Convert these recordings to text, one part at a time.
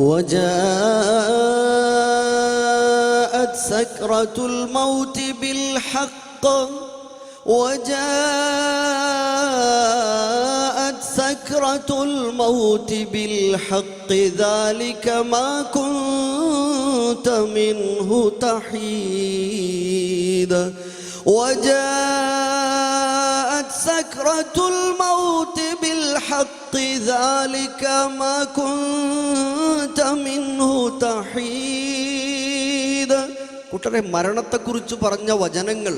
وجاءت سكرة الموت بالحق. وجاءت سكرة الموت بالحق. ذلك ما كنت منه تحيد. وجاءت سكرة الموت بالحق ذلك ما كنت منه تحيد കൂട്ടരെ മരണത്തെക്കുറിച്ച് പറഞ്ഞ വചനങ്ങൾ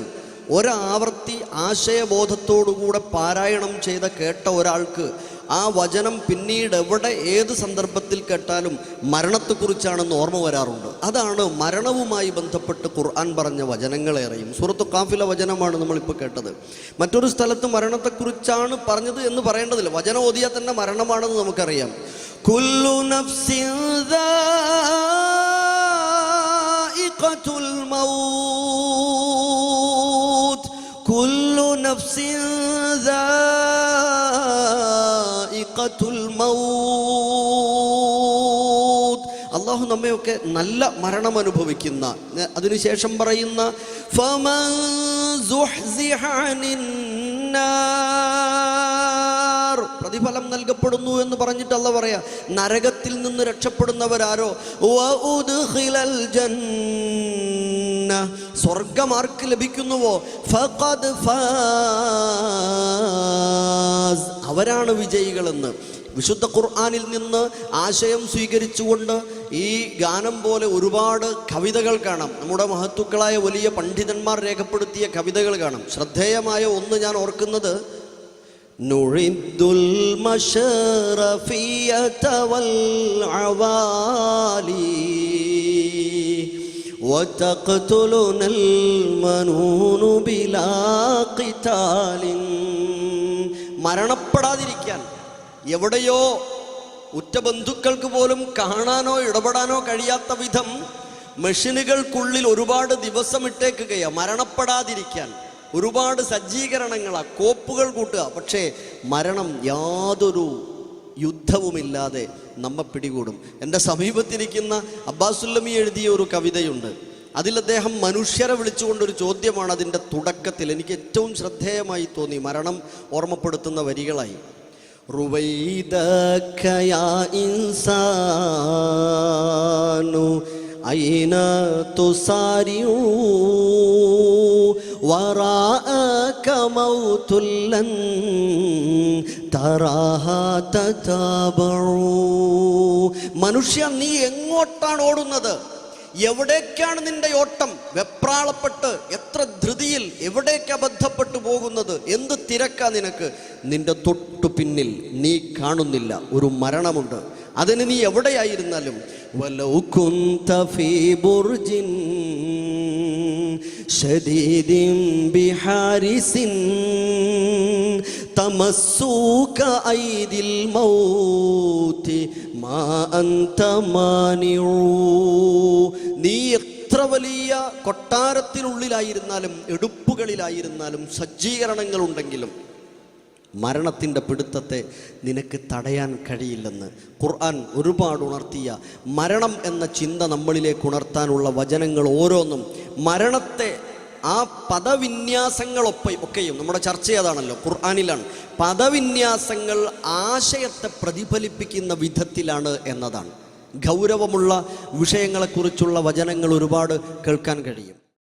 ഒരാവർത്തി ആശയബോധത്തോടുകൂടെ പാരായണം ചെയ്ത കേട്ട ഒരാൾക്ക് ആ വചനം പിന്നീട് എവിടെ ഏത് സന്ദർഭത്തിൽ കേട്ടാലും മരണത്തെക്കുറിച്ചാണെന്ന് ഓർമ്മ വരാറുണ്ട്. അതാണ് മരണവുമായി ബന്ധപ്പെട്ട് ഖുർആൻ പറഞ്ഞ വചനങ്ങളേറെയും സുഹൃത്തു കാഫില വചനമാണ് നമ്മളിപ്പോൾ കേട്ടത്. മറ്റൊരു സ്ഥലത്ത് മരണത്തെക്കുറിച്ചാണ് പറഞ്ഞത് എന്ന് പറയേണ്ടതില്ല. വചനം ഓതിയാൽ തന്നെ മരണമാണെന്ന് നമുക്കറിയാം. കുല്ലു നഫ്സിൻ സായിഖത്തുൽ മൗത്ത്. അള്ളാഹു നമ്മയൊക്കെ നല്ല മരണം അനുഭവിക്കുന്ന അതിനുശേഷം പറയുന്ന പ്രതിഫലം നൽകപ്പെടുന്നു എന്ന് പറഞ്ഞിട്ട് അല്ല പറയാ നരകത്തിൽ നിന്ന് രക്ഷപ്പെടുന്നവരാരോ? സ്വർഗമാർക്ക് ലഭിക്കുന്നുവോ? ഫാ അവരാണ് വിജയികളെന്ന് വിശുദ്ധ ഖുർആാനിൽ നിന്ന് ആശയം സ്വീകരിച്ചുകൊണ്ട് ഈ ഗാനം പോലെ ഒരുപാട് കവിതകൾ കാണാം നമ്മുടെ മഹത്തുക്കളായ വലിയ പണ്ഡിതന്മാർ രേഖപ്പെടുത്തിയ കവിതകൾ കാണാം ശ്രദ്ധേയമായ ഒന്ന് ഞാൻ ഓർക്കുന്നത് നുഴിദ്ദുൽ മശറഫിയത വൽ അവാലി وتقتلنا المنون بلا قتال മരണപ്പെടാതിരിക്കാൻ എവിടെയോ ഉറ്റ ബന്ധുക്കൾക്ക് പോലും കാണാനോ ഇടപെടാനോ കഴിയാത്ത വിധം മെഷീനുകൾക്കുള്ളിൽ ഒരുപാട് ദിവസം ഇട്ടേക്കുകയാണ് മരണപ്പെടാതിരിക്കാൻ ഒരുപാട് സജ്ജീകരണങ്ങളാ കോപ്പുകൾ കൂട്ടുക. പക്ഷേ മരണം യാതൊരു യുദ്ധവുമില്ലാതെ നമ്മെ പിടികൂടും. എന്റെ സമീപത്തിരിക്കുന്ന അബ്ബാസുല്ലമി എഴുതിയ ഒരു കവിതയുണ്ട്. അതിൽ അദ്ദേഹം മനുഷ്യരെ വിളിച്ചുകൊണ്ടൊരു ചോദ്യമാണ് അതിൻ്റെ തുടക്കത്തിൽ എനിക്ക് ഏറ്റവും ശ്രദ്ധേയമായി തോന്നി മരണം ഓർമ്മപ്പെടുത്തുന്ന വരികളായി رويدك يا إنسان أين تسارع وراءك موت لن تراها تتابع മനുഷ്യ നീ എങ്ങോട്ടാണ് ഓടുന്നത് എവിടേക്കാണ് നിന്റെ ഓട്ടം? വെപ്രാളപ്പെട്ട് എത്ര ധൃതിയിൽ എവിടേക്ക് അബദ്ധപ്പെട്ടു പോകുന്നത്? എന്ത് തിരക്കാ നിനക്ക്? നിന്റെ തൊട്ടു പിന്നിൽ നീ കാണുന്നില്ല. ഒരു മരണമുണ്ട്. അതിന് നീ എവിടെയായിരുന്നാലും ബിഹാരിസിൻ തമസ്സൂക ഐദിൽ മൗതി മാ നീ എത്ര വലിയ കൊട്ടാരത്തിനുള്ളിലായിരുന്നാലും എടുപ്പുകളിലായിരുന്നാലും സജ്ജീകരണങ്ങളുണ്ടെങ്കിലും മരണത്തിന്റെ പിടുത്തത്തെ നിനക്ക് തടയാൻ കഴിയില്ലെന്ന് ഖുർആൻ ഒരുപാട് ഉണർത്തിയ മരണം എന്ന ചിന്ത നമ്മളിലേക്ക് ഉണർത്താനുള്ള വചനങ്ങൾ ഓരോന്നും മരണത്തെ ആ പദവിന്യാസങ്ങളൊപ്പ ഒക്കെയും നമ്മുടെ ചർച്ച അതാണല്ലോ ഖുർആാനിലാണ്. പദവിന്യാസങ്ങൾ ആശയത്തെ പ്രതിഫലിപ്പിക്കുന്ന വിധത്തിലാണ് എന്നതാണ്. ഗൗരവമുള്ള വിഷയങ്ങളെക്കുറിച്ചുള്ള വചനങ്ങൾ ഒരുപാട് കേൾക്കാൻ കഴിയും.